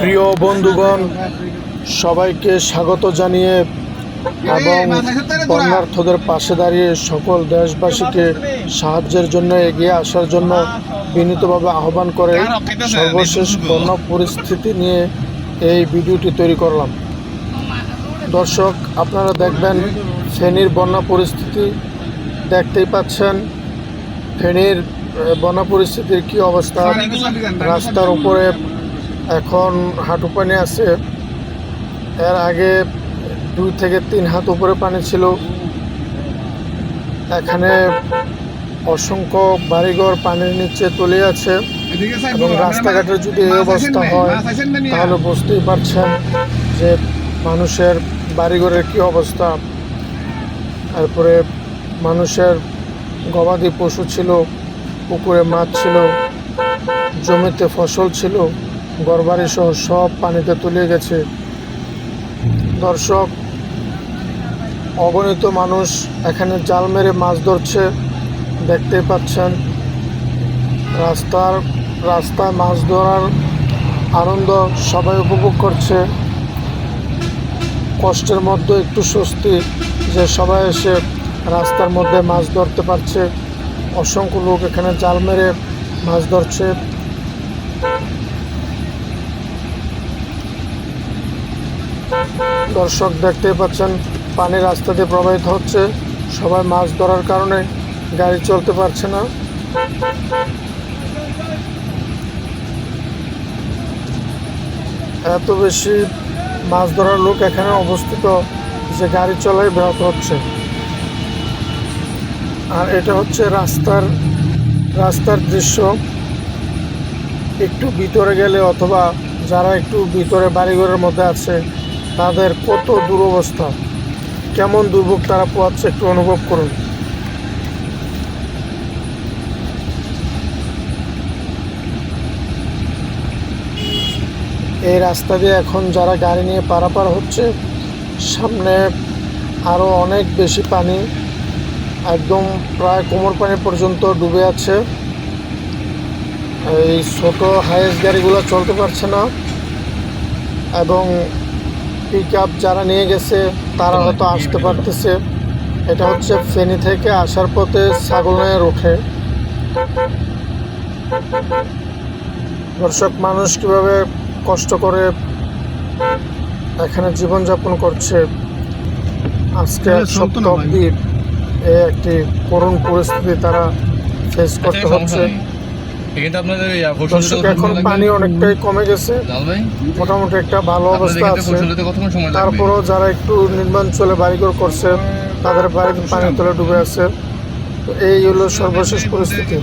প্রিয় বন্ধুগণ, সবাইকে স্বাগত জানিয়ে এবং বন্যার্থদের পাশে দাঁড়িয়ে সকল দেশবাসীকে সাহায্যের জন্য এগিয়ে আসার জন্য বিনীতভাবে আহ্বান করে সর্বশেষ বন্য পরিস্থিতি নিয়ে এই ভিডিওটি তৈরি করলাম। দর্শক, আপনারা দেখবেন ফেনীর বন্যা পরিস্থিতি দেখতেই পাচ্ছেন। ফেনীর বন্যা পরিস্থিতির কি অবস্থা? রাস্তার উপরে এখন হাঁটু পানি আছে। এর আগে দুই থেকে তিন হাত উপরে পানি ছিল। এখানে অসংখ্য বাড়িঘর পানির নিচে তলে আছে এবং রাস্তাঘাটের যদি এই অবস্থা হয়, তাহলে বুঝতেই পারছেন যে মানুষের বাড়িঘরের কি অবস্থা। তারপরে মানুষের গবাদি পশু ছিল, পুকুরে মাছ ছিল, জমিতে ফসল ছিল। ঘরবাড়ি সহ সব পানিতে তলিয়ে গেছে। দর্শক, অগণিত মানুষ এখানে জাল মেরে মাছ ধরছে, দেখতেই পাচ্ছেন। রাস্তার, রাস্তায় মাছ ধরার আনন্দ সবাই উপভোগ করছে। কষ্টের মধ্যে একটু স্বস্তি যে সবাই এসে রাস্তার মধ্যে মাছ ধরতে পারছে। অসংখ্য লোক এখানে জাল মেরে মাছ ধরছে। দর্শক দেখতে পাচ্ছেন পানি রাস্তা দিয়ে প্রবাহিত হচ্ছে। সবাই মাছ ধরার কারণে গাড়ি চলতে পারছে না। এত বেশি মাছ ধরার লোক এখানে অবস্থিত যে গাড়ি চলাই ব্যাহত হচ্ছে। আর এটা হচ্ছে রাস্তার রাস্তার দৃশ্য। একটু ভিতরে গেলে অথবা যারা একটু ভিতরে বাড়িঘরের মধ্যে আছে তাদের কত দুরবস্থা, কেমন দুর্ভোগ তারা পোয়াচ্ছে একটু অনুভব করুন। এই রাস্তা দিয়ে এখন যারা গাড়ি নিয়ে পারাপার হচ্ছে, সামনে আরও অনেক বেশি পানি, একদম প্রায় কোমর পানি পর্যন্ত ডুবে আছে। এই ছোট হাইয়েস্ট গাড়িগুলো চলতে পারছে না এবং পিক আপ যারা নিয়ে গেছে তারা হয়তো আসতে পারতেছে। এটা হচ্ছে ফেনী থেকে আসার পথে ছাগলনাইয়ের ওঠে দর্শক মানুষ কীভাবে কষ্ট করে এখানে জীবনযাপন করছে? আজকে এক সপ্তাহ অব্দি এই একটি করুণ পরিস্থিতি তারা ফেস করতে হচ্ছে। কিন্তু আপনাদের এখন পানি অনেকটাই কমে গেছে। মোটামুটি একটা ভালো অবস্থা আছে। তারপরেও যারা একটু নির্মাঞ্চলে বাড়িঘর করছে তাদের বাড়িতে পানির তলে ডুবে আছে। তো এই হলো সর্বশেষ পরিস্থিতি।